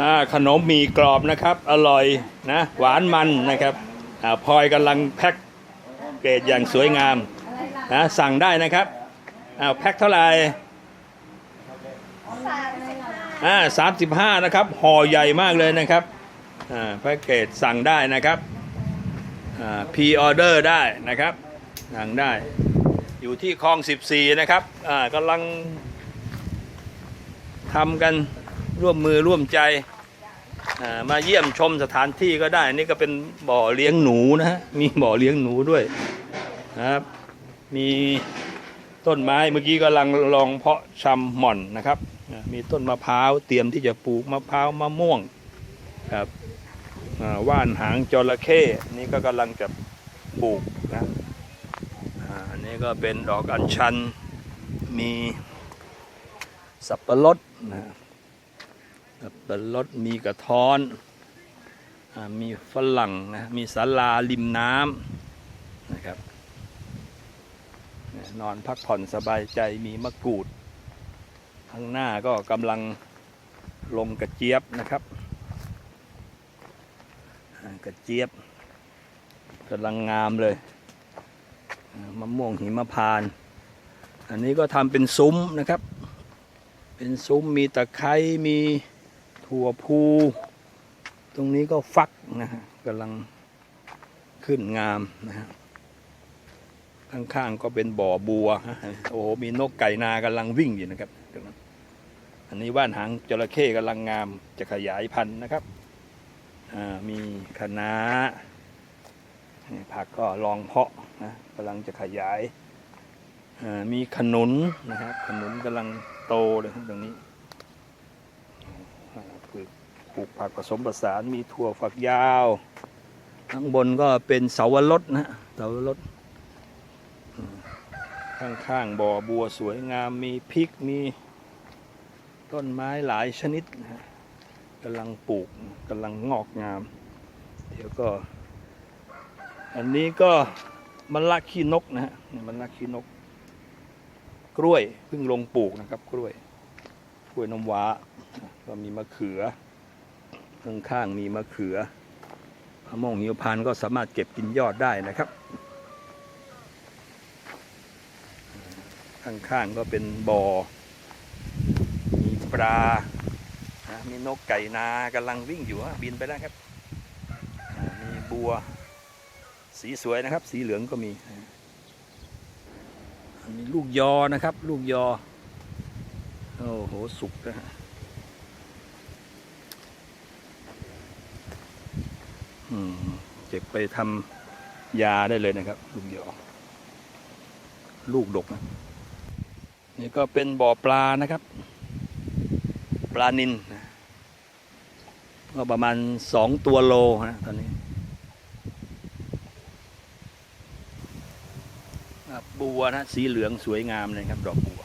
อ่าขนมหมีกรอบนะครับ อร่อยนะหวานมันนะครับอ่าพลอยกำลังแพ็คเกรดอย่างสวยงามนะสั่งได้นะครับอ่าแพ็คเท่าไหร่อ่าสามสิบห้านะครับห่อใหญ่มากเลยนะครับอ่าแพ็คเกจสั่งได้นะครับอ่าพรีออเดอร์ได้นะครับสั่งได้ อยู่ที่คลอง 14 นะครับอ่ากำลังทำกัน ร่วมมือร่วมใจมาเยี่ยมชมสถานที่ก็ได้นี่ก็เป็นบ่อเลี้ยงหนูนะฮะมีบ่อเลี้ยงหนูด้วยนะครับมีต้นไม้เมื่อกี้กำลังลองเพาะชำหม่อนนะครับ มีต้นมะพร้าวเตรียมที่จะปลูกมะพร้าวมะม่วงครับว่านหางจระเข้นี่ก็กำลังจะปลูกนะอันนี้ก็เป็นดอกอัญชันมีสับปะรดนะ สับปะรดมีกระท้อนอมีฝรั่งนะมีศาลาริมน้ำนะครับ นอนพักผ่อนสบายใจมีมะกรูด ข้างหน้าก็กำลังลงกระเจี๊ยบนะครับกระเจี๊ยบกำลังงามเลยมะม่วงหิมพาน อันนี้ก็ทำเป็นซุ้มนะครับ เป็นซุ้มมีตะไคร้มี ถั่วพู ตรงนี้ก็ฟักนะฮะกำลังขึ้นงามนะฮะข้างๆก็เป็นบ่อบัวฮะโอ้โหมีนกไก่นากำลังวิ่งอยู่นะครับตรงนั้นอันนี้ว่านหางจระเข้กำลังงามจะขยายพันธุ์นะครับมีคะน้าผักก็ลองเพาะนะกำลังจะขยายมีขนุนนะครับขนุนกำลังโตเลยครับตรงนี้ ปลูกปลูกผักผสมผสานมีถั่วฝักยาว ข้างบนก็เป็นเสาวรสนะเสาวรสข้างๆบ่อบัวสวยงามมีพริกมีต้นไม้หลายชนิดนะกำลังปลูกกำลังงอกงาม เดี๋ยวก็ อันนี้ก็มันละขี้นกนะฮะมันละขี้นก กล้วยเพิ่งลงปลูกนะครับ กล้วยกล้วยน้ำว้า ก็มีมะเขือ ข้างๆมีมะเขือมะม่วงหิมพานก็สามารถเก็บกินยอดได้นะครับ ข้างๆก็เป็นบ่อ มีปลา มีนกไก่นากำลังวิ่งอยู่บินไปแล้วครับ มีบัว สีสวยนะครับ สีเหลืองก็มีอันนี้ลูกยอนะครับ ลูกยอ โอ้โห สุกนะฮะอืม เก็บไปทำยาได้เลยนะครับลูกยอลูกดกนะนี่ก็เป็นบ่อปลานะครับ ปลานินนะก็ประมาณสองตัวโลนะตอนนี้บัวนะสีเหลืองสวยงามเลยครับ ดอกบัว